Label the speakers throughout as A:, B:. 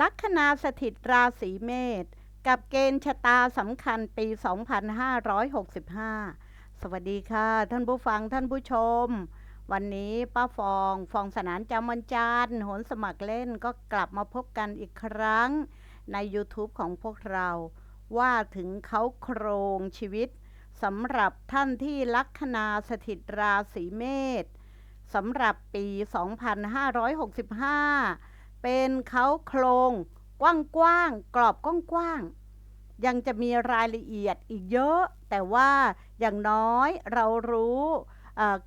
A: ลัคนาสถิตราศีเมษกับเกณฑ์ชะตาสำคัญปี 2565 สวัสดีค่ะ ท่านผู้ฟังท่านผู้ชม วันนี้ป้าฟองฟองสนานจำวันจันโหนสมัครเล่นก็กลับมาพบกันอีกครั้งใน YouTube ของพวกเรา ว่าถึงเขาโครงชีวิตสำหรับท่านที่ลัคนาสถิตราศีเมษสำหรับปี 2565 เป็นเขาโครงกว้างๆกรอบกว้างๆยังจะมีรายละเอียดอีกเยอะ แต่ว่าอย่างน้อยเรารู้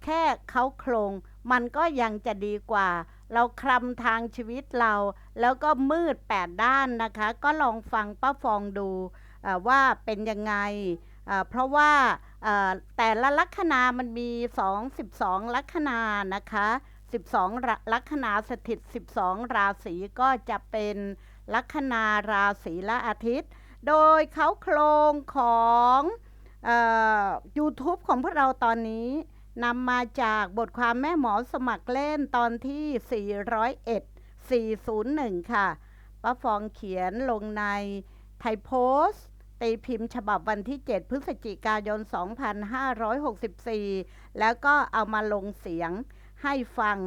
A: แค่เขาโครงมันก็ยังจะดีกว่า เราคลำทางชีวิตเรา แล้วก็มืดแปดด้านนะคะ ก็ลองฟังป้าฟองดูเอ่อว่าเป็นยังไง เพราะว่าแต่ละลัคนามันมี 2 12 ลัคนานะคะ 12 ลัคนาสถิต 12 ราศีก็จะเป็นลัคนาราศีละอาทิตย์ โดยเขาโครงของออ YouTube ของพวกเราตอนนี้นำมาจากบทความแม่หมอสมัครเล่นตอนที่ 401 401 ค่ะป้าฟองเขียนลงในไทยโพสต์ตีพิมพ์ฉบับวันที่ 7 พฤศจิกายน 2564 แล้วก็เอามาลงเสียง ให้ฟัง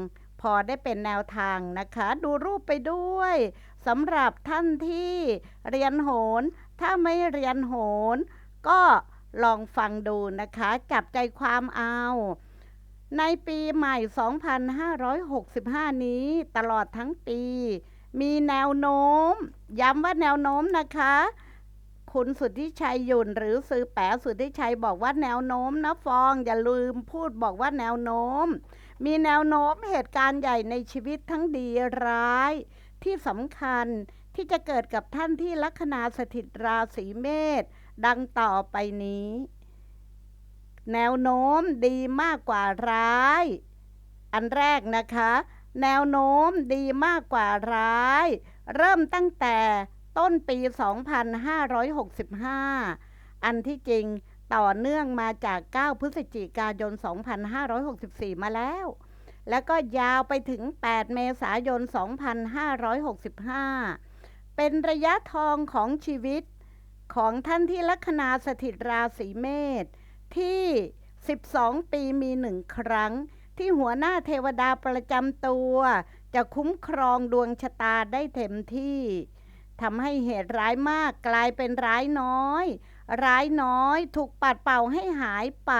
A: พอได้เป็นแนวทางนะคะ ดูรูปไปด้วยสำหรับท่านที่เรียนโหน ถ้าไม่เรียนโหน ก็ลองฟังดูนะคะ จับใจความเอา ในปีใหม่ 2565 นี้ตลอดทั้งปี มีแนวโน้ม ย้ำว่าแนวโน้มนะคะ คุณสุทธิชัยหยุนหรือซื้อแปะสุทธิชัยบอกว่าแนวโน้มนะฟอง อย่าลืมพูดบอกว่าแนวโน้ม มีแนวโน้มเหตุการณ์ใหญ่ในชีวิตทั้งดีร้าย ที่สำคัญที่จะเกิดกับท่านที่ลัคนาสถิตราศีเมษดังต่อไปนี้ แนวโน้มดีมากกว่าร้าย อันแรกนะคะ แนวโน้มดีมากกว่าร้าย เริ่มตั้งแต่ต้นปี 2565 อันที่จริง ต่อเนื่องมาจาก 9 พฤศจิกายน 2564 มาแล้ว แล้วก็ยาวไปถึง 8 เมษายน 2565 เป็นระยะทองของชีวิตของท่านที่ลัคนาสถิตราศีเมษที่ 12 ปีมีหนึ่งครั้ง ที่หัวหน้าเทวดาประจำตัว จะคุ้มครองดวงชะตาได้เต็มที่ทำให้เหตุร้ายมากกลายเป็นร้ายน้อย ร้ายน้อยถูกปัดเป่าให้หายไป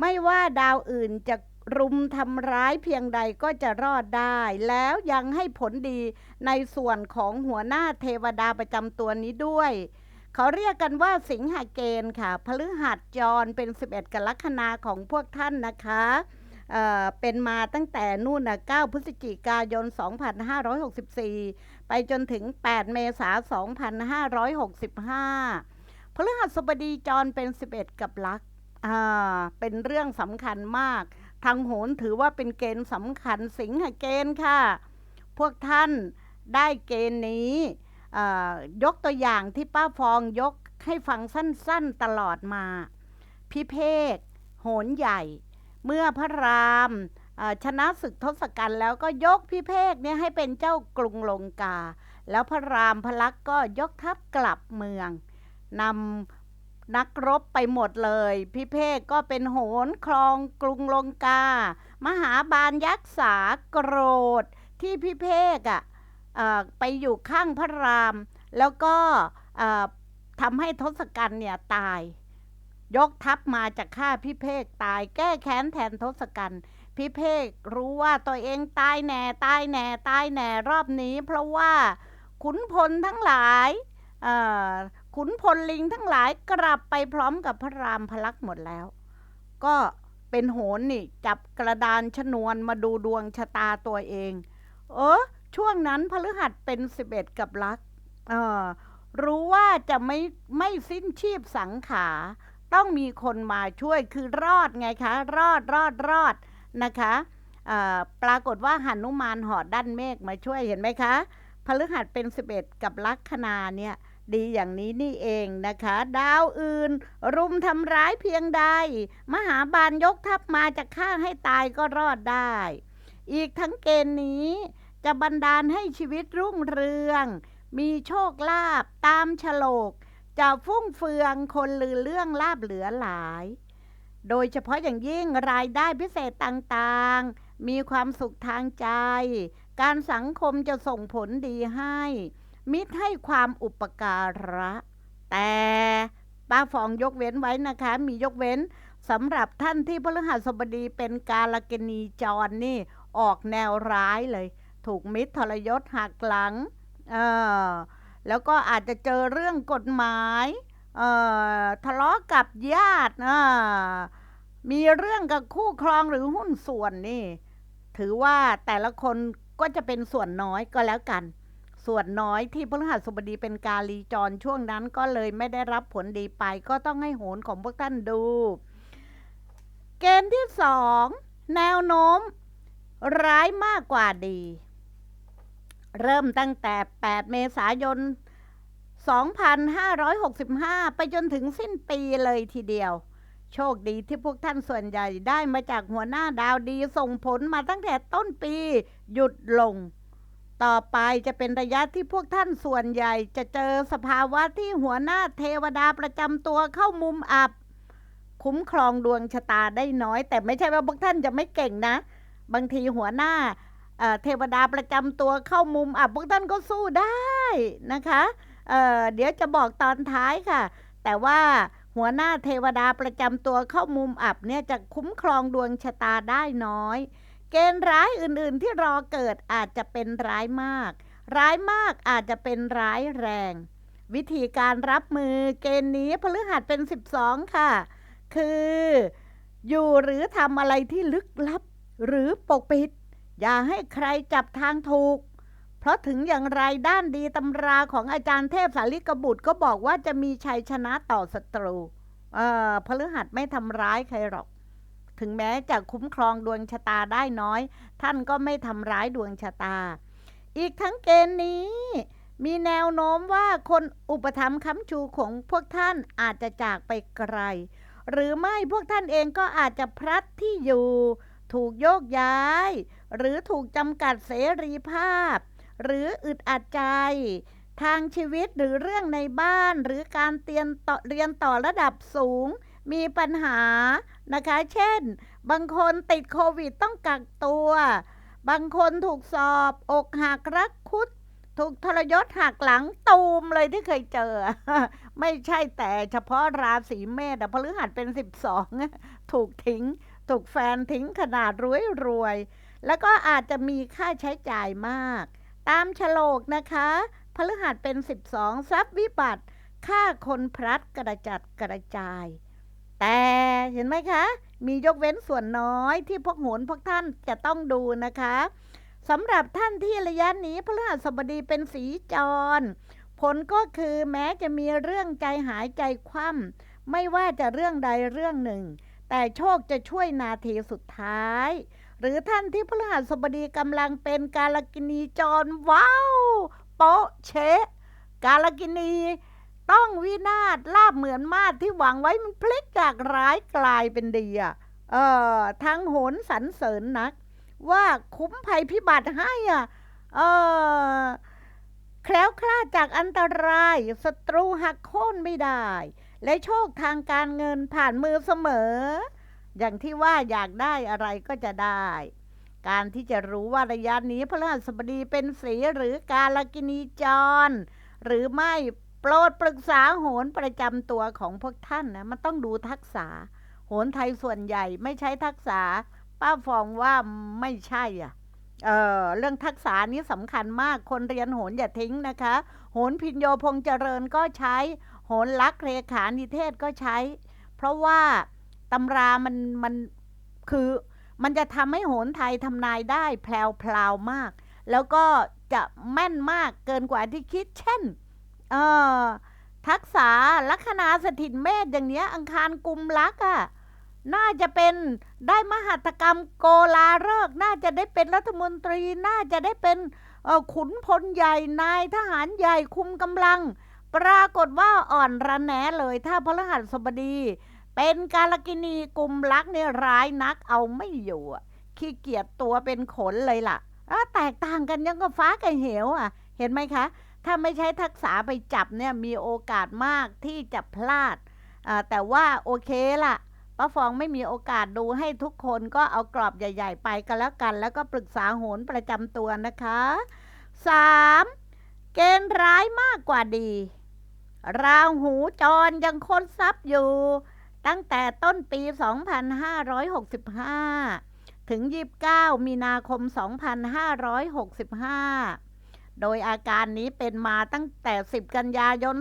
A: ไม่ว่าดาวอื่นจะรุมทำร้ายเพียงใดก็จะรอดได้ แล้วยังให้ผลดีในส่วนของหัวหน้าเทวดาประจำตัวนี้ด้วย เขาเรียกกันว่าสิงหเกณฑ์ค่ะพฤหัสจรเป็น 11กลัคนาของพวกท่านนะคะเเป็นมาตั้งแต่นู่นนะ9พฤศจิกายน 2564 ไปจนถึง 8 เมษายน 2565 พฤหัสบดีจรเป็น 11 กับลักอ่าเป็นเรื่องสำคัญมาก ทางโหนถือว่าเป็นเกณฑ์สำคัญสิงหเกณฑ์ค่ะ พวกท่านได้เกณฑ์นี้ยกตัวอย่างที่ป้าฟองยกให้ฟังสั้นๆตลอดมา พิเภกโหนใหญ่ เมื่อพระรามชนะศึกทศกัณฐ์แล้วก็ยกพิเภกเนี่ยให้เป็นเจ้ากรุงลงกา แล้วพระรามพลักษ์ก็ยกทัพกลับเมือง นำนักรบไปหมดเลย พิเภกก็เป็นโหนครองกรุงลงกา มหาบาลยักษาโกรธที่พิเภกอะเอ่อไปอยู่ข้างพระราม แล้วก็ทำให้ทศกัณฐ์เนี่ยตาย ยกทัพมาจากฆ่าพิเภกตายแก้แค้นแทนทศกัณฐ์พิเภกรู้ว่าตัวเองตายแน่ตายแน่ตายแน่รอบนี้ เพราะว่าขุนพลทั้งหลายอ ขุนพลลิงทั้งหลายกลับไปพร้อมกับพระรามพลักษ์หมดแล้ว ก็เป็นโหนนี่ จับกระดานชนวนมาดูดวงชะตาตัวเอง เออช่วงนั้นพฤหัสเป็นสิบเอ็ดกับลักษณ์เออรู้ว่าจะไม่ไม่สิ้นชีพสังขา ต้องมีคนมาช่วยคือรอดไงคะ รอดรอดรอดนะคะปรากฏว่าหนุมานหอดด้านเมฆมาช่วยเห็นไหมคะพฤหัสเป็นสิบเอ็ดกับลัคนาเนี่ย ดีอย่างนี้นี่เองนะคะ ดาวอื่น รุมทำร้ายเพียงใด มหาบาลยกทัพมาจะฆ่าให้ตายก็รอดได้ อีกทั้งเกณฑ์นี้ จะบันดาลให้ชีวิตรุ่งเรือง มีโชคลาภตามฉลก จะฟุ่งเฟืองคนลือเรื่องลาบเหลือหลาย โดยเฉพาะอย่างยิ่งรายได้พิเศษต่างๆ มีความสุขทางใจ การสังคมจะส่งผลดีให้ มิตรให้ความอุปการะ แต่ป้าฟองยกเว้นไว้นะคะ มียกเว้นสำหรับท่านที่พฤหัสบดีเป็นกาลกณีจรนี่ ออกแนวร้ายเลย ถูกมิตรทรยศหักหลังเออแล้วก็อาจจะเจอเรื่องกฎหมายเออทะเลาะกับญาติอ่ามีเรื่องกับคู่ครองหรือหุ้นส่วนนี่ ถือว่าแต่ละคนก็จะเป็นส่วนน้อยก็แล้วกัน ส่วนน้อยที่พฤหัสบดีเป็นกาลีจรช่วงนั้นก็เลยไม่ได้รับผลดีไป ก็ต้องให้โหนของพวกท่านดู เกณฑ์ที่สองแนวโน้ม ร้ายมากกว่าดี เริ่มตั้งแต่ 8 เมษายน 2565 ไปจนถึงสิ้นปีเลยทีเดียวโชคดีที่พวกท่านส่วนใหญ่ได้มาจากหัวหน้าดาวดีส่งผลมาตั้งแต่ต้นปี หยุดลง ต่อไปจะเป็นระยะที่พวกท่านส่วนใหญ่ จะเจอสภาวะที่หัวหน้าเทวดาประจำตัวเข้ามุมอับ คุ้มครองดวงชะตาได้น้อย แต่ไม่ใช่ว่าพวกท่านจะไม่เก่งนะ บางทีหัวหน้าเเทวดาประจำตัวเข้ามุมอับพวกท่านก็สู้ได้นะคะเเดี๋ยวจะบอกตอนท้ายค่ะ แต่ว่าหัวหน้าเทวดาประจำตัวเข้ามุมอับเนี่ยจะคุ้มครองดวงชะตาได้น้อย เกณฑ์ร้ายอื่นๆที่รอเกิดอาจจะเป็นร้ายมาก ร้ายมากอาจจะเป็นร้ายแรง วิธีการรับมือเกณฑ์นี้พฤหัสเป็น 12 ค่ะ คือ อยู่หรือทำอะไรที่ลึกลับ หรือปกปิด อย่าให้ใครจับทางถูก เพราะถึงอย่างไรด้านดีตำราของอาจารย์เทพสาลิกบุตรก็บอกว่าจะมีชัยชนะต่อศัตรู เอ่อพฤหัสไม่ทำร้ายใครหรอก ถึงแม้จะคุ้มครองดวงชะตาได้น้อย ท่านก็ไม่ทำร้ายดวงชะตา อีกทั้งเกณฑ์นี้ มีแนวโน้มว่าคนอุปถัมภ์ค้ำชูของพวกท่านอาจจะจากไปไกล หรือไม่พวกท่านเองก็อาจจะพลัดที่อยู่ ถูกโยกย้าย หรือถูกจำกัดเสรีภาพ หรืออึดอัดใจทางชีวิตหรือเรื่องในบ้านหรือการเรียนต่อเรียนต่อระดับสูง มีปัญหา นะคะ เช่น บางคนติดโควิดต้องกักตัว บางคนถูกสอบอกหักรักคุด ถูกทรยศหักหลังตูมเลยที่เคยเจอ ไม่ใช่แต่เฉพาะราศีเมษอะพฤหัสเป็นสิบสองถูกทิ้ง ถูกแฟนทิ้งขนาดรวยรวยๆแล้วก็อาจจะมีค่าใช้จ่ายมาก ตามฉลกนะคะพฤหัสเป็น 12 ทรัพย์วิบัติค่าคนพลัดกระจัดกระจาย แต่เห็นไหมคะ มียกเว้นส่วนน้อยที่พวกโหนพวกท่านจะต้องดูนะคะสำหรับท่านที่ระยะนี้พฤหัสบดีเป็นสีจร ผลก็คือแม้จะมีเรื่องใจหายใจคว่ำไม่ว่าจะเรื่องใดเรื่องหนึ่ง แต่โชคจะช่วยนาทีสุดท้าย หรือท่านที่พฤหัสบดีกำลังเป็นกาลกินีจรว้าวโปะเชะกาลกินี ต้องวินาศลาบเหมือนมาดที่หวังไว้มันพลิกจากร้ายกลายเป็นดีอะเออทั้งโหนสรรเสริญนัก ว่าคุ้มภัยพิบัติให้อะเออแคล้วคลาดจากอันตรายศัตรูหักโค่นไม่ได้ และโชคทางการเงินผ่านมือเสมอ อย่างที่ว่าอยากได้อะไรก็จะได้ การที่จะรู้ว่าระยะนี้พระราชบดีเป็นสีหรือกาลกินีจร หรือไม่ โปรดปรึกษาโหนประจำตัวของพวกท่านนะมันต้องดูทักษะโหนไทยส่วนใหญ่ไม่ใช้ทักษะป้าฟองว่าไม่ใช่อะเออเรื่องทักษะนี้สำคัญมากคนเรียนโหนอย่าทิ้งนะคะ โหนพินโยพงเจริญก็ใช้ โหนลักษ์เลขานิเทศก็ใช้ เพราะว่าตำรามันมันคือมันจะทำให้โหนไทยทำนายได้แพลวๆมาก แล้วก็จะแม่นมากเกินกว่าที่คิดเช่น เออทักษะลัคนาสถิตเมษอย่างเนี้ย อังคารกุมลักษณ์อะน่าจะเป็นได้มหัตกรรมโกลาฤกษ์น่าจะได้เป็นรัฐมนตรี น่าจะได้เป็นขุนพลใหญ่นายทหารใหญ่คุมกำลัง ปรากฏว่าอ่อนระแหนเลยถ้าพระรหัสบดี เป็นกาลกินีกุมลักเนี่ยร้ายนักเอาไม่อยู่ขี้เกียจตัวเป็นขนเลยล่ะอะแตกต่างกันยังก็ฟ้ากับเหวอะ เห็นไหมคะ ถ้าไม่ใช้ทักษะไปจับเนี่ยมีโอกาสมากที่จะพลาด แต่ว่าโอเคล่ะป้าฟองไม่มีโอกาสดูให้ทุกคนก็เอากรอบใหญ่ ๆ ไปกันแล้วกัน แล้วก็ปรึกษาโหนประจำตัวนะคะ 3. เกณฑ์ร้ายมากกว่าดี ราหูจรยังค้นทรัพย์อยู่ ตั้งแต่ต้นปี 2565 ถึง 29 มีนาคม 2565 โดยอาการนี้เป็นมาตั้งแต่ 10 กันยายน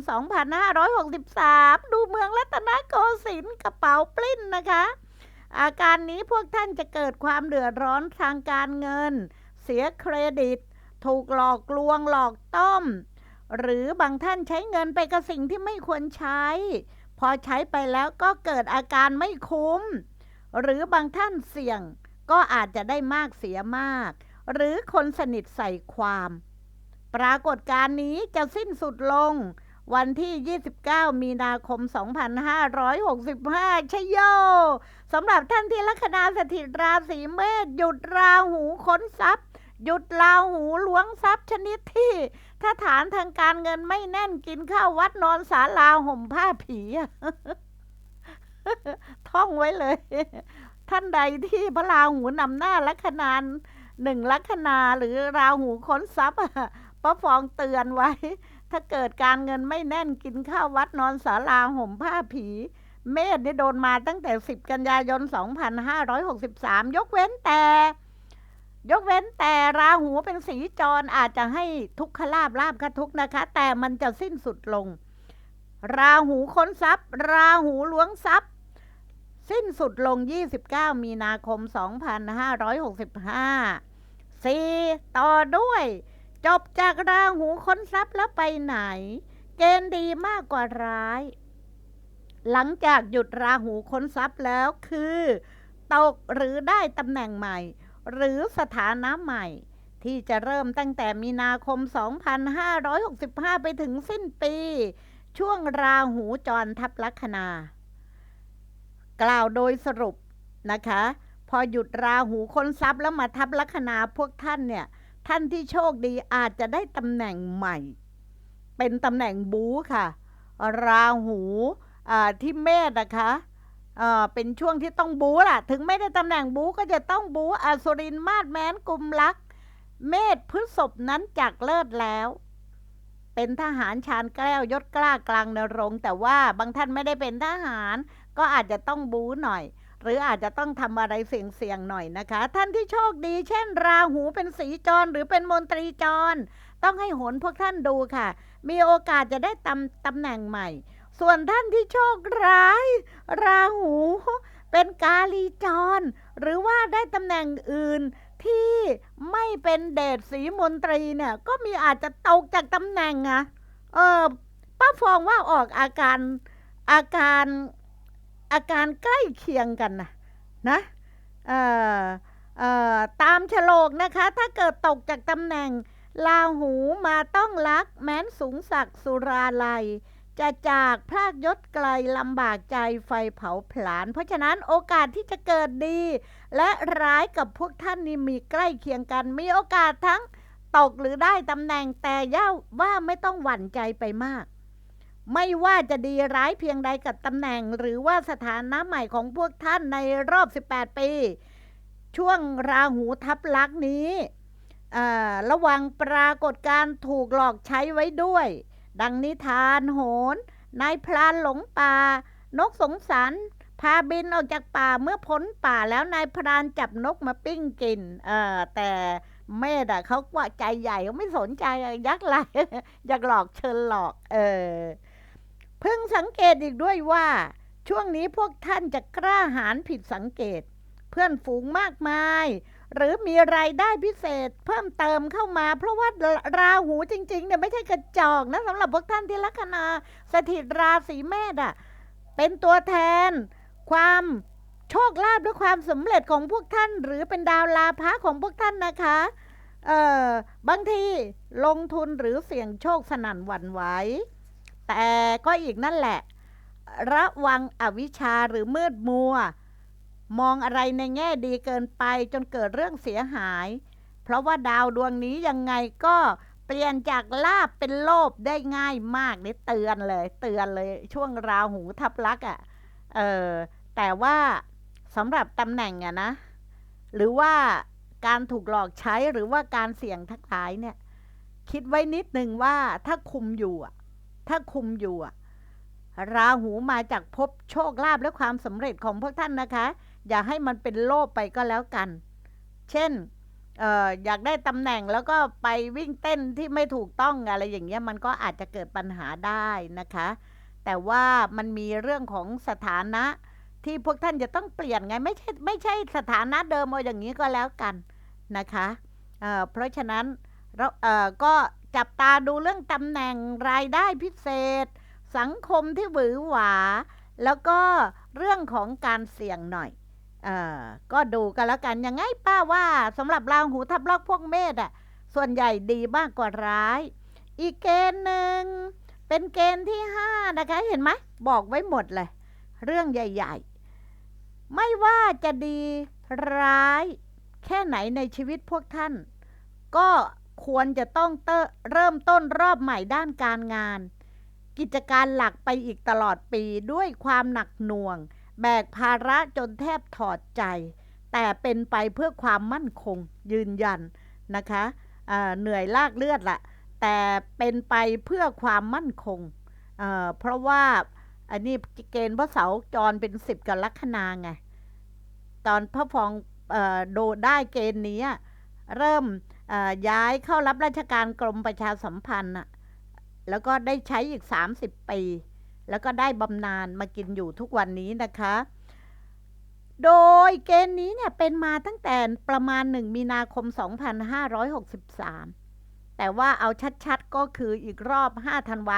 A: 2563 ดูเมืองรัตนโกสินทร์กระเป๋าปลิ้นนะคะ อาการนี้พวกท่านจะเกิดความเดือดร้อนทางการเงิน เสียเครดิต ถูกหลอกลวงหลอกต้ม หรือบางท่านใช้เงินไปกับสิ่งที่ไม่ควรใช้ พอใช้ไปแล้วก็เกิดอาการไม่คุ้ม หรือบางท่านเสี่ยงก็อาจจะได้มากเสียมาก หรือคนสนิทใส่ความ ปรากฏการณ์นี้จะสิ้นสุดลง วันที่ 29 มีนาคม 2565ชยโยสำหรับท่านที่ลัคนาสถิตราศีเมษหยุดราหูค้นทรัพย์ หยุดราหูล้วงทรัพย์ชนิดที่ ถ้าฐานทางการเงินไม่แน่นกินข้าววัดนอนศาลาห่มผ้าผีท่องไว้เลย ท่านใดที่พระราหูนำหน้าลัคนานหนึ่งลัคนาหรือราหูค้นทรัพย์ ป้าฟองเตือนไว้ ถ้าเกิดการเงินไม่แน่นกินข้าววัดนอนศาลาห่มผ้าผี เมษนี่โดนมาตั้งแต่ 10 กันยายน 2563 ยกเว้นแต่ ยกเว้นแต่ราหูเป็นสีจรอาจจะให้ทุกขลาบลาบกระทุกนะคะ แต่มันจะสิ้นสุดลง ราหูค้นทรัพย์ ราหูล้วงทรัพย์ สิ้นสุดลง 29 มีนาคม 2565 4. ต่อด้วย จบจากราหูค้นทรัพย์แล้วไปไหน เกณฑ์ดีมากกว่าร้าย หลังจากหยุดราหูค้นทรัพย์แล้วคือ ตกหรือได้ตำแหน่งใหม่ หรือสถานะใหม่ ที่จะเริ่มตั้งแต่มีนาคม 2565 ไปถึงสิ้นปี ช่วงราหูจรทับลัคนา กล่าวโดยสรุปนะคะ พอหยุดราหูค้นทรัพย์แล้วมาทับลัคนาพวกท่านเนี่ย ท่านที่โชคดีอาจจะได้ตำแหน่งใหม่ เป็นตำแหน่งบูค่ะ ราหูที่เมษนะคะเป็นช่วงที่ต้องบูล่ะ ถึงไม่ได้ตำแหน่งบูก็จะต้องบูอสุรินมาศแมนกุมลัก เมษพฤษภนั้นจากเลิศแล้ว เป็นทหารชาญแก้วยศกล้ากลางนรง แต่ว่าบางท่านไม่ได้เป็นทหาร ก็อาจจะต้องบูหน่อย หรืออาจจะต้องทำอะไรเสี่ยงๆหน่อยนะคะ ท่านที่โชคดี เช่น ราหูเป็นสีจรหรือเป็นมนตรีจร ต้องให้โหนพวกท่านดูค่ะ มีโอกาสจะได้ตำตำแหน่งใหม่ ส่วนท่านที่โชคร้าย ราหู เป็นกาลีจร หรือว่าได้ตำแหน่งอื่นที่ไม่เป็นเดชสีมนตรีเนี่ย ก็มีอาจจะตกจากตำแหน่งอะเออป้าฟองว่าออกอาการอาการ อาการใกล้เคียงกันนะนะตามฉลกนะคะ ถ้าเกิดตกจากตำแหน่งลาหูมาต้องรัก แม้นสูงศักดิ์สุราลัย จะจากพรากยศไกลลำบากใจไฟเผาผลาญ เพราะฉะนั้นโอกาสที่จะเกิดดี และร้ายกับพวกท่านนี่มีใกล้เคียงกัน มีโอกาสทั้งตกหรือได้ตำแหน่งแต่ย่าว่าไม่ต้องหวั่นใจไปมาก ไม่ว่าจะดีร้ายเพียงใดกับตำแหน่ง หรือว่าสถานะใหม่ของพวกท่านในรอบ 18 ปี ช่วงราหูทับลักษณ์นี้ระวังปรากฏการถูกหลอกใช้ไว้ด้วย ดังนิทานโหนนายพรานหลงป่า นกสงสารพาบินออกจากป่าเมื่อพ้นป่าแล้วนายพรานจับนกมาปิ้งกินเออแต่เมธอะเขาว่าใจใหญ่เขาไม่สนใจยักษ์ไรอยากหลอกเชิญหลอก เออ เพิ่งสังเกตอีกด้วยว่า ช่วงนี้พวกท่านจะกล้าหาญผิดสังเกต เพื่อนฝูงมากมาย หรือมีรายได้พิเศษเพิ่มเติมเข้ามา เพราะว่าราหูจริงๆเนี่ยไม่ใช่กระจอกนะสำหรับพวกท่านที่ลัคนาสถิตราศีเมษอะเป็นตัวแทน ความโชคลาภด้วยความสำเร็จของพวกท่าน หรือเป็นดาวลาภะของพวกท่านนะคะเออบางทีลงทุนหรือเสี่ยงโชคสนั่นหวั่นไหว แต่ก็อีกนั่นแหละ ระวังอวิชชาหรือมืดมัว มองอะไรในแง่ดีเกินไปจนเกิดเรื่องเสียหาย เพราะว่าดาวดวงนี้ยังไงก็เปลี่ยนจากลาบเป็นโลภได้ง่ายมากนี่เตือนเลย เตือนเลยช่วงราหูทับลักษณ์อะเออแต่ว่าสำหรับตำแหน่งอะนะ หรือว่าการถูกหลอกใช้หรือว่าการเสี่ยงทั้งหลายเนี่ย คิดไว้นิดหนึ่งว่าถ้าคุมอยู่อะ ถ้าคุมอยู่อะราหูมาจากภพโชคลาภและความสำเร็จของพวกท่านนะคะ อย่าให้มันเป็นโลภไปก็แล้วกัน เช่นเอออยากได้ตำแหน่งแล้วก็ไปวิ่งเต้นที่ไม่ถูกต้องอะไรอย่างเงี้ยมันก็อาจจะเกิดปัญหาได้นะคะ แต่ว่ามันมีเรื่องของสถานะที่พวกท่านจะต้องเปลี่ยนไงไม่ใช่ไม่ใช่สถานะเดิมเอาอย่างนี้ก็แล้วกันนะคะเอ่อเพราะฉะนั้นเราเอ่อก็ จับตาดูเรื่องตำแหน่งรายได้พิเศษ สังคมที่หวือหวา แล้วก็เรื่องของการเสี่ยงหน่อยเออก็ดูกันแล้วกันยังไงป้าว่าสำหรับราหูทับลักพวกเมษอะส่วนใหญ่ดีมากกว่าร้าย อีกเกณฑ์หนึ่งเป็นเกณฑ์ที่ห้านะคะเห็นไหมบอกไว้หมดเลย เรื่องใหญ่ ๆ ไม่ว่าจะดีร้าย แค่ไหนในชีวิตพวกท่าน ก็ ควรจะต้องเเริ่มต้นรอบใหม่ด้านการงาน กิจการหลักไปอีกตลอดปีด้วยความหนักหน่วง แบกภาระจนแทบถอดใจ แต่เป็นไปเพื่อความมั่นคงยืนยันนะคะอ่าเหนื่อยลากเลือดละแต่เป็นไปเพื่อความมั่นคงเเพราะว่าอันนี้เกณฑ์พระเสาจรเป็นสิบกับลัคนาไงตอนพระฟองอโดได้เกณฑ์นี้เริ่ม ย้ายเข้ารับราชการกรมประชาสัมพันธ์อะแล้วก็ได้ใช้อีก 30 ปี แล้วก็ได้บำนาญมากินอยู่ทุกวันนี้นะคะ โดยเกณฑ์นี้เนี่ยเป็นมาตั้งแต่ประมาณ 1 มีนาคม 2563 แต่ว่าเอาชัดๆ ก็คืออีกรอบ 5 ธันวา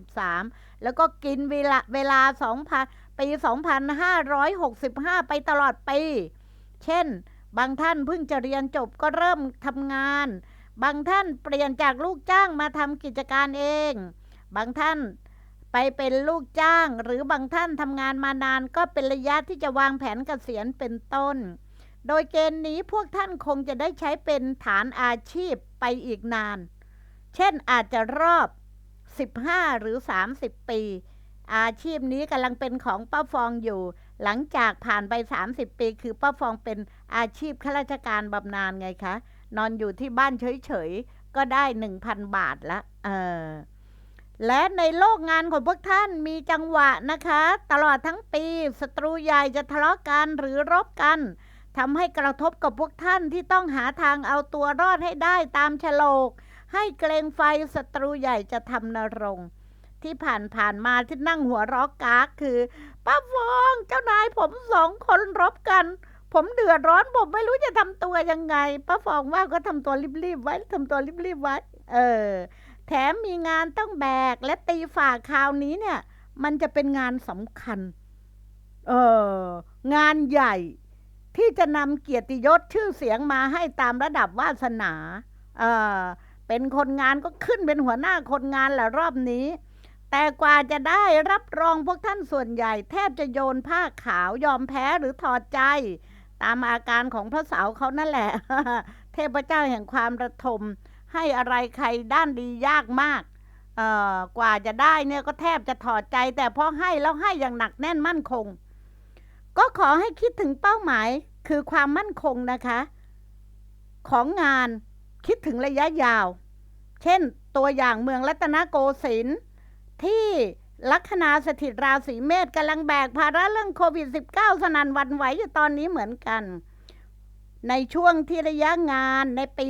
A: 2563 แล้วก็กินเวลาเวลา 2,000 ปี 2565 ไปตลอดปี เช่น บางท่านเพิ่งจะเรียนจบก็เริ่มทำงาน บางท่านเปลี่ยนจากลูกจ้างมาทำกิจการเอง บางท่านไปเป็นลูกจ้าง หรือบางท่านทำงานมานานก็เป็นระยะที่จะวางแผนเกษียณเป็นต้น โดยเกณฑ์นี้พวกท่านคงจะได้ใช้เป็นฐานอาชีพไปอีกนาน เช่นอาจจะรอบ 15 หรือ 30 ปี อาชีพนี้กำลังเป็นของป้าฟองอยู่ หลังจากผ่านไป 30 ปี คือป้าฟองเป็นอาชีพข้าราชการบำนาญไงคะ นอนอยู่ที่บ้านเฉยๆ ก็ได้ 1,000 บาทละเออและในโลกงานของพวกท่านมีจังหวะนะคะ ตลอดทั้งปีศัตรูใหญ่จะทะเลาะกันหรือรบกันทำให้กระทบกับพวกท่านที่ต้องหาทางเอาตัวรอดให้ได้ตามฉลก ให้เกรงไฟศัตรูใหญ่จะทำนรง ที่ผ่านผ่านมาที่นั่งหัวรอกกากคือป้าฟองเจ้านายผมสองคนรบกัน ผมเดือดร้อนผมไม่รู้จะทำตัวยังไงป้าฟองว่าก็ทำตัวรีบๆไว้ทำตัวรีบๆไว้ เออ แถมมีงานต้องแบกและตีฝ่าคราวนี้เนี่ย มันจะเป็นงานสำคัญ เอองานใหญ่ที่จะนำเกียรติยศชื่อเสียงมาให้ตามระดับวาสนา เออเป็นคนงานก็ขึ้นเป็นหัวหน้าคนงานแหละรอบนี้ แต่กว่าจะได้รับรองพวกท่านส่วนใหญ่ แทบจะโยนผ้าขาวยอมแพ้หรือถอดใจ ตามอาการของพระสาวเขานั่นแหละ เทพเจ้าแห่งความระทม ให้อะไรใครด้านดียากมากกว่าจะได้เนี่ยก็แทบจะถอดใจ แต่พอให้แล้วให้อย่างหนักแน่นมั่นคง ก็ขอให้คิดถึงเป้าหมายคือความมั่นคงนะคะ ของงานคิดถึงระยะยาว เช่นตัวอย่างเมืองรัตนโกสินทร์ ที่ลัคนาสถิตราศีเมษกำลังแบกภาระเรื่องโควิด -19 สนันวันไหวอยู่ตอนนี้เหมือนกัน ในช่วงที่ระยะงานในปี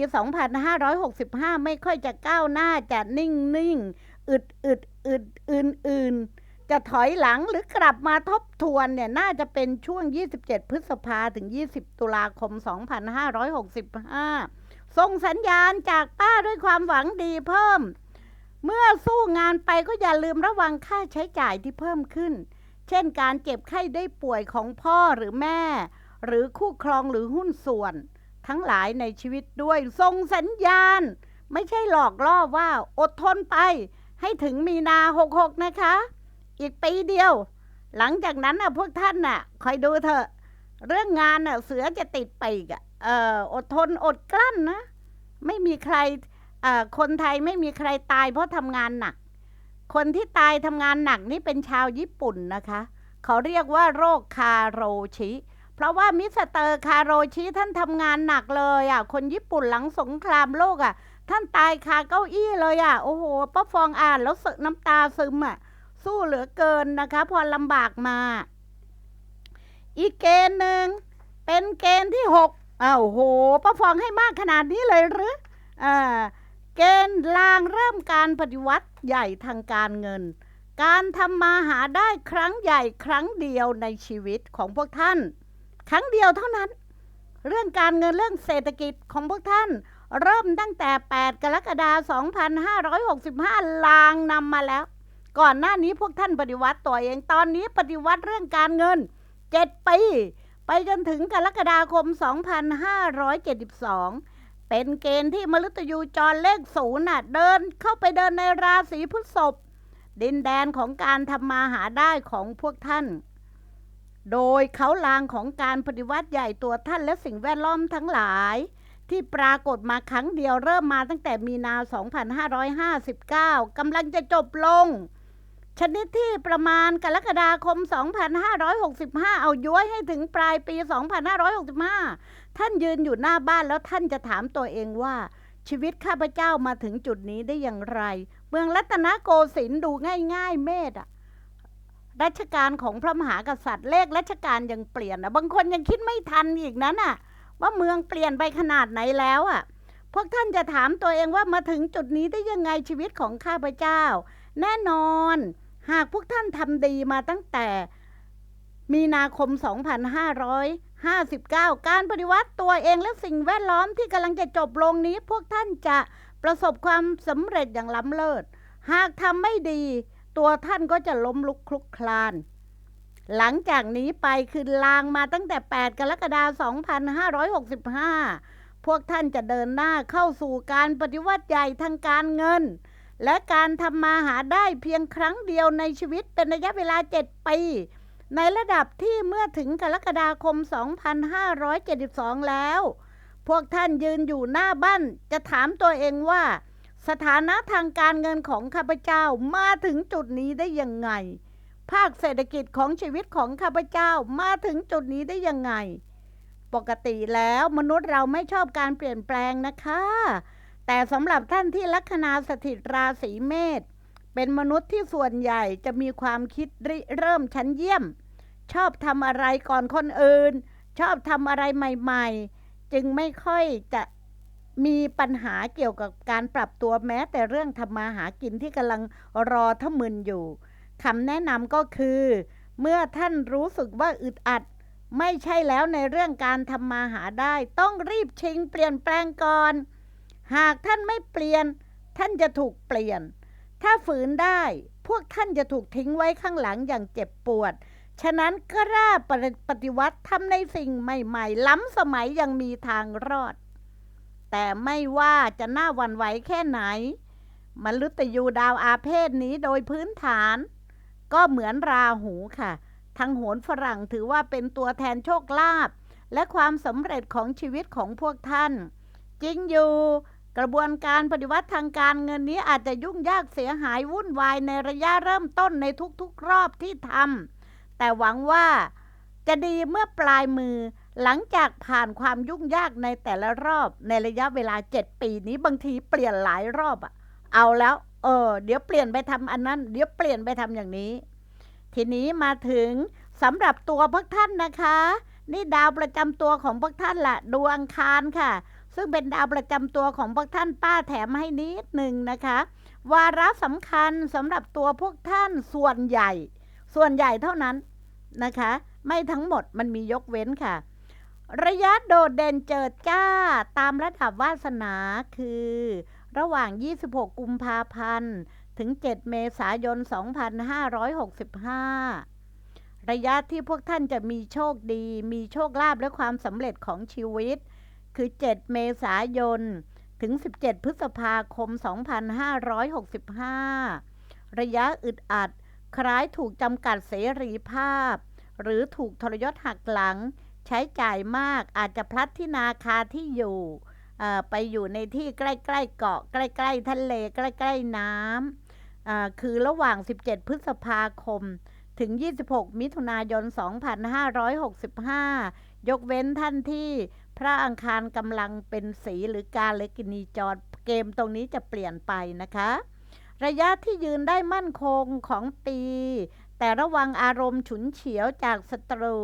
A: 2565 ไม่ค่อยจะก้าวหน้าจะนิ่งนิ่งอึดอึดอึดอื่นอื่นจะถอยหลังหรือกลับมาทบทวนเนี่ยน่าจะเป็นช่วง 27 พฤษภาถึง 20 ตุลาคม 2565 ส่งสัญญาณจากป้าด้วยความหวังดีเพิ่ม เมื่อสู้งานไปก็อย่าลืมระวังค่าใช้จ่ายที่เพิ่มขึ้น เช่นการเจ็บไข้ได้ป่วยของพ่อหรือแม่ หรือคู่ครองหรือหุ้นส่วน ทั้งหลายในชีวิตด้วยส่งสัญญาณ ไม่ใช่หลอกล่อว่าอดทนไป ให้ถึงมีนา66นะคะ อีกปีเดียว หลังจากนั้นน่ะพวกท่านน่ะคอยดูเถอะ เรื่องงานน่ะเสือจะติดไปอีกอะเอออดทนอดกลั้นนะ ไม่มีใคร คนไทยไม่มีใครตายเพราะทำงานหนัก คนที่ตายทำงานหนักนี่เป็นชาวญี่ปุ่นนะคะ เขาเรียกว่าโรคคาโรชิ เพราะว่ามิสเตอร์คาโรชิท่านทำงานหนักเลยอะ คนญี่ปุ่นหลังสงครามโลกอะ ท่านตายคาเก้าอี้เลยอะ โอ้โหป้าฟองอ่านแล้วสึกน้ำตาซึมอะ สู้เหลือเกินนะคะ พอลำบากมา อีกเกณฑ์หนึ่งเป็นเกณฑ์ที่หกอ้าวโหป้าฟองให้มากขนาดนี้เลยหรืออ่า เกณฑ์ลางเริ่มการปฏิวัติใหญ่ทางการเงิน การทำมาหาได้ครั้งใหญ่ครั้งเดียวในชีวิตของพวกท่าน ครั้งเดียวเท่านั้น เรื่องการเงินเรื่องเศรษฐกิจของพวกท่าน เริ่มตั้งแต่ 8 กรกฎาคม 2565 ลางนำมาแล้ว ก่อนหน้านี้พวกท่านปฏิวัติตัวเองตอนนี้ปฏิวัติเรื่องการเงิน 7 ปี ไปจนถึงกรกฎาคม 2572 เป็นเกณฑ์ที่มฤตยูจรเลขศูนย์น่ะเดินเข้าไปเดินในราศีพฤษภดินแดนของการทำมาหาได้ของพวกท่าน โดยเขาลางของการปฏิวัติใหญ่ตัวท่านและสิ่งแวดล้อมทั้งหลาย ที่ปรากฏมาครั้งเดียวเริ่มมาตั้งแต่มีนา 2559กำลังจะจบลง ชนิดที่ประมาณกรกฎาคม 2565 เอาย้วยให้ถึงปลายปี 2565 ท่านยืนอยู่หน้าบ้านแล้วท่านจะถามตัวเองว่า ชีวิตข้าพเจ้ามาถึงจุดนี้ได้อย่างไร เมืองรัตนโกสินทร์ดูง่าย ๆ เมธอะรัชกาลของพระมหากษัตริย์เลขรัชกาลยังเปลี่ยนอะบางคนยังคิดไม่ทันอีกนั้นอะว่าเมืองเปลี่ยนไปขนาดไหนแล้วอะพวกท่านจะถามตัวเองว่ามาถึงจุดนี้ได้ยังไงชีวิตของข้าพเจ้า แน่นอน หากพวกท่านทำดีมาตั้งแต่มีนาคม59 การปฏิวัติตัวเองและสิ่งแวดล้อมที่กำลังจะจบลงนี้ พวกท่านจะประสบความสำเร็จอย่างล้ำเลิศ หากทำไม่ดี ตัวท่านก็จะล้มลุกคลุกคลาน หลังจากนี้ไปคือลางมาตั้งแต่ 8 กรกฎาคม 2565 พวกท่านจะเดินหน้าเข้าสู่การปฏิวัติใหญ่ทางการเงิน และการทำมาหาได้เพียงครั้งเดียวในชีวิตเป็นระยะเวลา 7 ปี ในระดับที่เมื่อถึงกรกฎาคม 2572 แล้ว พวกท่านยืนอยู่หน้าบ้านจะถามตัวเองว่า สถานะทางการเงินของข้าพเจ้ามาถึงจุดนี้ได้ยังไง ภาคเศรษฐกิจของชีวิตของข้าพเจ้ามาถึงจุดนี้ได้ยังไง ปกติแล้วมนุษย์เราไม่ชอบการเปลี่ยนแปลงนะคะ แต่สำหรับท่านที่ลัคนาสถิตราศีเมษ เป็นมนุษย์ที่ส่วนใหญ่จะมีความคิดริเริ่มชั้นเยี่ยม ชอบทำอะไรก่อนคนอื่น ชอบทำอะไรใหม่ ๆ จึงไม่ค่อยจะมีปัญหาเกี่ยวกับการปรับตัวแม้ แต่เรื่องทำมาหากินที่กำลังรอทมึนอยู่คำแนะนำก็คือ เมื่อท่านรู้สึกว่าอึดอัด ไม่ใช่แล้วในเรื่องการทำมาหาได้ ต้องรีบชิงเปลี่ยนแปลงก่อน หากท่านไม่เปลี่ยน ท่านจะถูกเปลี่ยน ถ้าฝืนได้ พวกท่านจะถูกทิ้งไว้ข้างหลังอย่างเจ็บปวด ฉะนั้นกล้าปฏิวัติทำในสิ่งใหม่ๆ ล้ำสมัยยังมีทางรอด แต่ไม่ว่าจะหน่าวันไหวแค่ไหนมฤตยูดาวอาเพศนี้โดยพื้นฐาน ก็เหมือนราหูค่ะทางโหนฝรั่งถือว่าเป็นตัวแทนโชคลาภและความสำเร็จของชีวิตของพวกท่าน จริงอยู่ กระบวนการปฏิวัติทางการเงินนี้อาจจะยุ่งยากเสียหายวุ่นวายในระยะเริ่มต้นในทุกๆรอบที่ทำแต่หวังว่าจะดีเมื่อปลายมือหลังจากผ่านความยุ่งยากในแต่ละรอบในระยะเวลา 7 ปีนี้บางทีเปลี่ยนหลายรอบอะเอาแล้ว เออ เดี๋ยวเปลี่ยนไปทำอันนั้น เดี๋ยวเปลี่ยนไปทำอย่างนี้ ทีนี้มาถึงสำหรับตัวพวกท่านนะคะ นี่ดาวประจำตัวของพวกท่านละดวงอังคารค่ะ ซึ่งเป็นดาวประจำตัวของพวกท่านป้าแถมให้นิดหนึ่งนะคะ วาระสำคัญสำหรับตัวพวกท่านส่วนใหญ่ ส่วนใหญ่เท่านั้นนะคะ ไม่ทั้งหมดมันมียกเว้นค่ะ ระยะโดดเด่นเจิดจ้าตามระดับวาสนาคือ ระหว่าง 26 กุมภาพันธ์ถึง 7 เมษายน 2565 ระยะที่พวกท่านจะมีโชคดี มีโชคลาภและความสำเร็จของชีวิต คือ 7 เมษายน ถึง 17 พฤษภาคม 2565 ระยะอึดอัด คล้ายถูกจำกัดเสรีภาพ หรือถูกทรยศหักหลัง ใช้จ่ายมากอาจจะพลัดที่นาคาที่อยู่ไปอยู่ในที่ใกล้ ๆ เกาะ ใกล้ ๆ ทะเล ใกล้ ๆ น้ำคือระหว่าง 17 พฤษภาคม ถึง 26 มิถุนายน 2565 ยกเว้นท่านที่ พระอังคารกำลังเป็นสีหรือการเลกินีจรเกมตรงนี้จะเปลี่ยนไปนะคะ ระยะที่ยืนได้มั่นคงของปี แต่ระวังอารมณ์ฉุนเฉียวจากศัตรู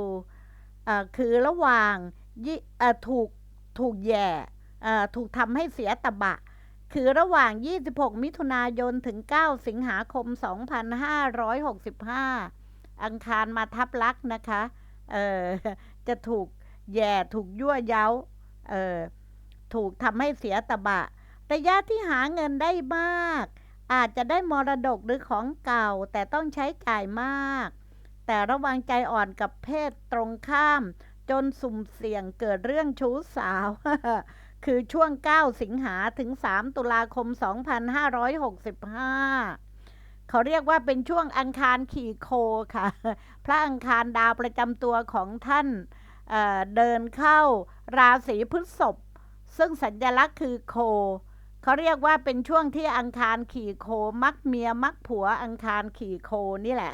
A: เอ่อคือระหว่างถูกถูกแย่ถูกทำให้เสียตะบะ คือระหว่าง 26 มิถุนายนถึง 9 สิงหาคม 2565 อังคารมาทับลักนะคะจะถูก แย่ถูกยั่วเย้าเออถูกทำให้เสียตะบะ ระยะที่หาเงินได้มาก อาจจะได้มรดกหรือของเก่า แต่ต้องใช้จ่ายมาก แต่ระวังใจอ่อนกับเพศตรงข้าม จนสุ่มเสี่ยงเกิดเรื่องชู้สาว คือช่วง 9 สิงหาถึง 3 ตุลาคม 2565เขาเรียกว่าเป็นช่วงอังคารขี่โคค่ะ พระอังคารดาวประจำตัวของท่าน เเดินเข้าราศีพฤษภซึ่งสัญลักษณ์คือโค เขาเรียกว่าเป็นช่วงที่อังคารขี่โค มักเมียมักผัวอังคารขี่โคนี่แหละ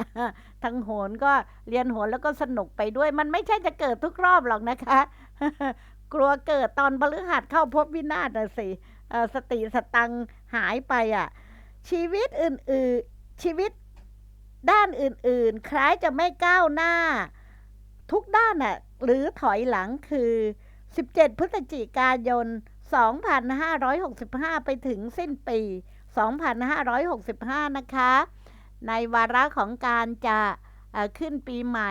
A: ทั้งโหนก็เรียนโหนแล้วก็สนุกไปด้วย มันไม่ใช่จะเกิดทุกรอบหรอกนะคะ กลัวเกิดตอนพฤหัสเข้าพบวินาศนะสิสติสตังหายไปอะ ชีวิตอื่นๆชีวิตด้านอื่นๆ คล้ายจะไม่ก้าวหน้า ทุกด้านน่ะ หรือถอยหลังคือ 17 พฤศจิกายน 2565 ไปถึงสิ้นปี 2565 นะคะ ในวาระของการจะขึ้นปีใหม่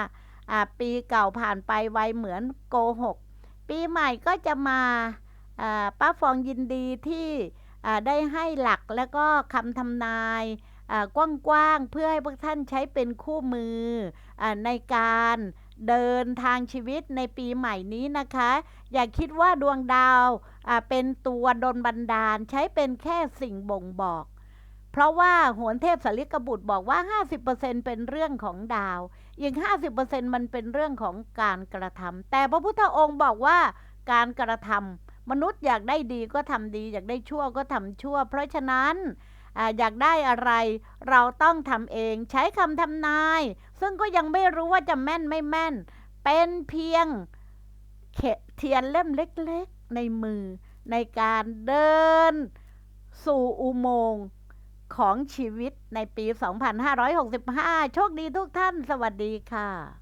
A: 2565 ปีเก่าผ่านไปไวเหมือนโกหก ปีใหม่ก็จะมาป้าฟองยินดีที่ได้ให้หลักแล้วก็คำทำนาย กว้างๆ เพื่อให้พวกท่านใช้เป็นคู่มืออในการเดินทางชีวิตในปีใหม่นี้นะคะ อย่าคิดว่าดวงดาวเป็นตัวดนบันดาลใช้เป็นแค่สิ่งบ่งบอก เพราะว่าโหนเทพสลิกบุตรบอกว่า 50%เป็นเรื่องของดาว อีก 50%มันเป็นเรื่องของการกระทำแต่พระพุทธองค์บอกว่าการกระทำมนุษย์อยากได้ดีก็ทำดี อยากได้ชั่วก็ทำชั่ว เพราะฉะนั้น อยากได้อะไร เราต้องทำเองใช้คำทำนาย ซึ่งก็ยังไม่รู้ว่าจะแม่นไม่แม่น เป็นเพียงเขเทียนเล่มเล็กๆ ในมือ ในการเดิน สู่อุโมงค์ของชีวิตในปี 2565 โชคดีทุกท่าน สวัสดีค่ะ